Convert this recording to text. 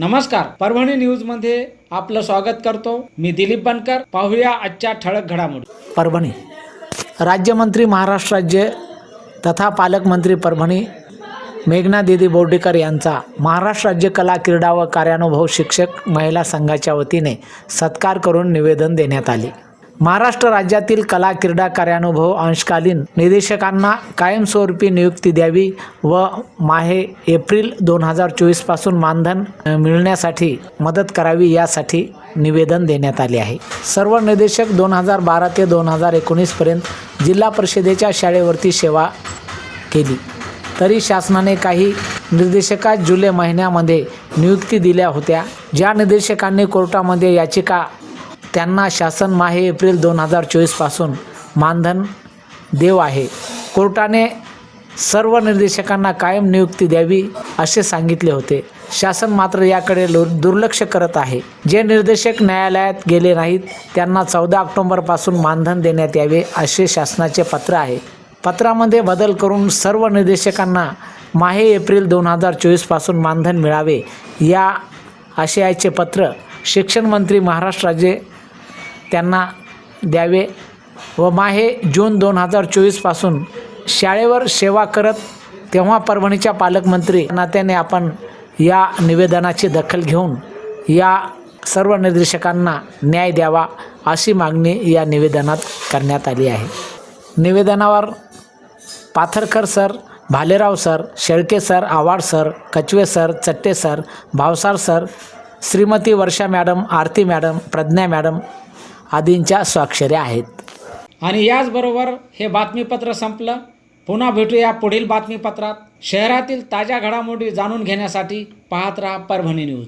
नमस्कार परभणी न्यूजमध्ये आपलं स्वागत करतो. मी दिलीप बनकर पाहूया आजच्या ठळक घडामोडी. परभणी. राज्यमंत्री महाराष्ट्र राज्य तथा पालकमंत्री परभणी मेघना दिदी बोर्डीकर यांचा महाराष्ट्र राज्य कला क्रीडा व कार्यानुभव शिक्षक महिला संघाच्या वतीने सत्कार करून निवेदन देण्यात आले. महाराष्ट्र राज्यातील कला क्रीडा कार्यानुभव अंशकालीन निदेशकांना कायमस्वरूपी नियुक्ती द्यावी व माहे एप्रिल दोन हजार चोवीसपासून मानधन मिळण्यासाठी मदत करावी यासाठी निवेदन देण्यात आले आहे. सर्व निदेशक दोन हजार बारा ते दोन हजार एकोणीसपर्यंत जिल्हा परिषदेच्या शाळेवरती सेवा केली. तरी शासनाने काही निर्देशका जुलै महिन्यामध्ये नियुक्ती दिल्या होत्या. ज्या निर्देशकांनी कोर्टामध्ये याचिका त्यांना शासन माहे एप्रिल दोन हजार चोवीसपासून मानधन देव आहे. कोर्टाने सर्व निर्देशकांना कायम नियुक्ती द्यावी असे सांगितले होते. शासन मात्र याकडे दुर्लक्ष करत आहे. जे निर्देशक न्यायालयात गेले नाहीत त्यांना चौदा ऑक्टोंबरपासून मानधन देण्यात यावे असे शासनाचे पत्र आहे. पत्रामध्ये बदल करून सर्व निर्देशकांना माहे एप्रिल दोन हजार चोवीसपासून मानधन मिळावे या आशयाचे पत्र शिक्षण मंत्री महाराष्ट्र राज्य त्यांना द्यावे व माहे जून दोन हजार चोवीसपासून शाळेवर सेवा करत तेव्हा परभणीच्या पालकमंत्री नात्याने आपण या निवेदनाची दखल घेऊन या सर्व निर्देशकांना न्याय द्यावा अशी मागणी या निवेदनात करण्यात आली आहे. निवेदनावर Patharkar sir Bhalerao sir Shelke sir Awad sir Kachwe sir Chatte sir Bhavsar sir Shrimati Varsha madam Aarti madam Pragya madam आदींच्या स्वाक्षऱ्या आहेत. आणि याचबरोबर हे बातमीपत्र संपलं. पुन्हा भेटूया पुढील बातमीपत्रात. शहरातील ताज्या घडामोडी जाणून घेण्यासाठी पाहत राहा परभणी न्यूज.